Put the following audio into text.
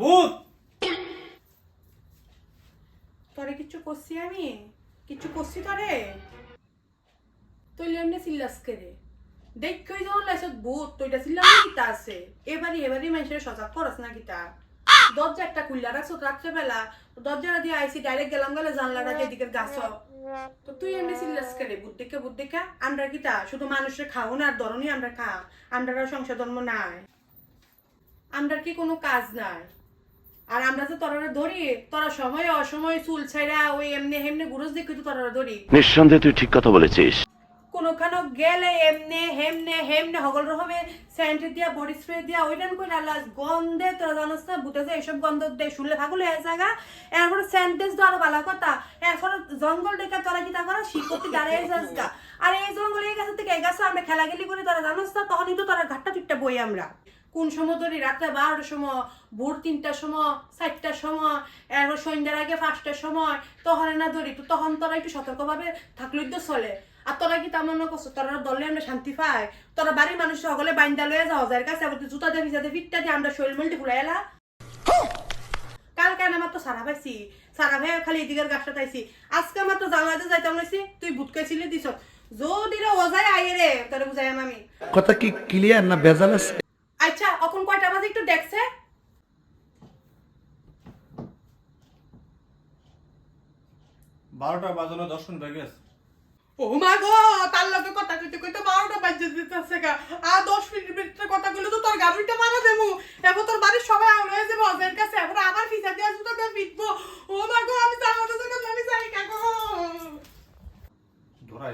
ভূত! তোরে করছি আমি? করছি তোরে? তুই করে? দেখ কই ভূত, তুই এটা আছে? এবারে এবারে মানুষের সজাগ করস না দরজা একটা খুললা রাখছো রাত্রেবেলা দরজা দিয়ে আইসি ডাইরেক্ট গেলাম গেলে জানলাটা এদিকে গাছ। তো তুই এমনি সিরিয়াস করে বুদ্ধিকে দেখে আমরা কি তা শুধু মানুষের খাও না আর ধরনই আমরা খা আমরা সংসার ধর্ম নাই। আমরা কি কোনো কাজ নাই? আর আমরা তো তরারা ধরি তোরা সময় অসময় চুল ছাইরা ওই এমনি হেমনে গুরুজ দেখি তো তরারা ধরি। নিঃসন্দেহে তুই ঠিক কথা বলেছিস। কোনোখানো গেলে এমনে হেমনে হেমনে হগল রকমে স্যান্ড দিয়া বডি স্প্রে দিয়া ওইটান করে আল্লাহ গন্ধে তোরা জানোস না বুঝে যে এইসব গন্ধ দে শুনলে থাকলে এক জায়গা এরপর স্যান্ডেজ তো আরও ভালো কথা। এরপর জঙ্গল ডেকে তোরা কি তা করা শিকড়তে দাঁড়িয়ে যাস গা। আর এই জঙ্গলে এই গাছের থেকে এই গাছে আমরা খেলাগেলি করে তোরা জানোস না তখনই তো তোরা ঘাটটা পিটটা বই আমরা। কোন সময় ধরি রাত্রে বারোটার সময়, ভোর তিনটার সময়, চারটার সময়, এরপর সন্ধ্যার আগে পাঁচটার সময় তখন না ধরি তো তখন তোরা একটু সতর্কভাবে থাকলেই তো চলে। আর তোরা কি তেমন করছ? তোরা দলে আমরা শান্তি পাই? তোরা বাড়ির মানুষ সকলে বাইন্দা লয়ে যাও, যার কাছে আবার জুতা দিয়ে ভিজাতে ফিটটা দিয়ে আমরা শরীর মলটি ফুলাই এলা। কাল কেন আমার তো সারা পাইছি। সারা ভাই খালি এদিকের গাছটা পাইছি আজকে আমার তো জানলাতে যাইতাম লইছি, তুই বুট খাইছিলি দিছ যদি রে ওজায় আইয়ে রে, তোরে বুঝাই আমি। কথা কি ক্লিয়ার না ভেজাল আছে আচ্ছা এখন কয়টা বাজে একটু দেখছে বারোটা বাজানো দশ মিনিট হয়ে গেছে। ও মা গো তার লগে কথা কইতে কইতে বারোটা বাজে দিতেছে গা। আর দশ মিনিট ভিতরে কথা কইলে তো তোর গাড়িটা মারা দেবো। এখন তোর বাড়ির সবাই আউল হয়ে যাব ওদের কাছে। এখন আবার ফিসা দিয়ে আসব তোকে পিটবো ও মা গো আমি জানাতে জানাতে আমি যাই কাকো ধরা